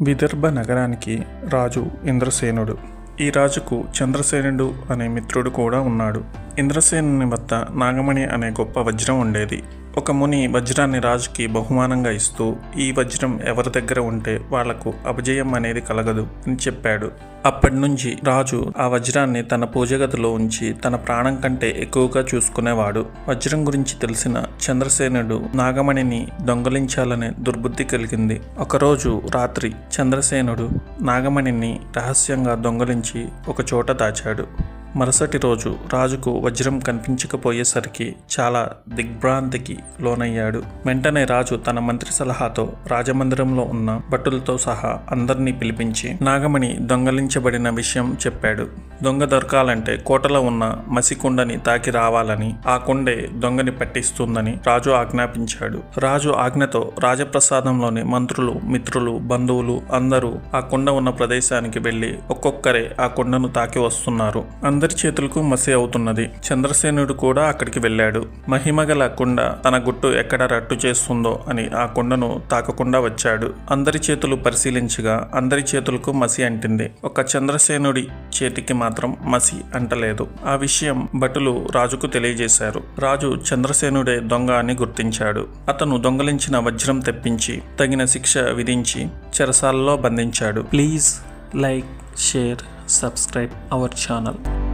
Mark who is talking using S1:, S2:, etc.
S1: విదర్భ నగరానికి రాజు ఇంద్రసేనుడు. ఈ రాజుకు చంద్రసేనుడు అనే మిత్రుడు కూడా ఉన్నాడు. ఇంద్రసేనుని వద్ద నాగమణి అనే గొప్ప వజ్రం ఉండేది. ఒక ముని వజ్రాన్ని రాజుకి బహుమానంగా ఇస్తూ ఈ వజ్రం ఎవరి దగ్గర ఉంటే వాళ్ళకు అపజయం అనేది కలగదు అని చెప్పాడు. అప్పటి నుంచి రాజు ఆ వజ్రాన్ని తన పూజగదిలో ఉంచి తన ప్రాణం కంటే ఎక్కువగా చూసుకునేవాడు. వజ్రం గురించి తెలిసిన చంద్రసేనుడు నాగమణిని దొంగలించాలనే దుర్బుద్ధి కలిగింది. ఒకరోజు రాత్రి చంద్రసేనుడు నాగమణిని రహస్యంగా దొంగలించి ఒక చోట దాచాడు. మరుసటి రోజు రాజుకు వజ్రం కనిపించకపోయేసరికి చాలా దిగ్భ్రాంతికి లోనయ్యాడు. వెంటనే రాజు తన మంత్రి సలహాతో రాజమందిరంలో ఉన్న భటులతో సహా అందరినీ పిలిపించి నాగమణి దొంగలించబడిన విషయం చెప్పాడు. దొంగ దొరకాలంటే కోటలో ఉన్న మసికుండని తాకి రావాలని ఆ కుండే దొంగని పట్టిస్తుందని రాజు ఆజ్ఞాపించాడు. రాజు ఆజ్ఞతో రాజప్రసాదంలోని మంత్రులు మిత్రులు బంధువులు అందరూ ఆ కుండ ఉన్న ప్రదేశానికి వెళ్ళి ఒక్కొక్కరే ఆ కుండను తాకి వస్తున్నారు. అందరూ చేతులకు మసి అవుతున్నది. చంద్రసేనుడు కూడా అక్కడికి వెళ్ళాడు. మహిమగల కుండ తన గుట్టు ఎక్కడ రట్టు చేస్తుందో అని ఆ కుండను తాకకుండా వచ్చాడు. అందరి చేతులు పరిశీలించగా అందరి చేతులకు మసి అంటింది. ఒక చంద్రసేనుడి చేతికి మాత్రం మసి అంటలేదు. ఆ విషయం భటులు రాజుకు తెలియజేశారు. రాజు చంద్రసేనుడే దొంగ అని గుర్తించాడు. అతను దొంగలించిన వజ్రం తెప్పించి తగిన శిక్ష విధించి చెరసాలలో బంధించాడు. Please like share subscribe our channel.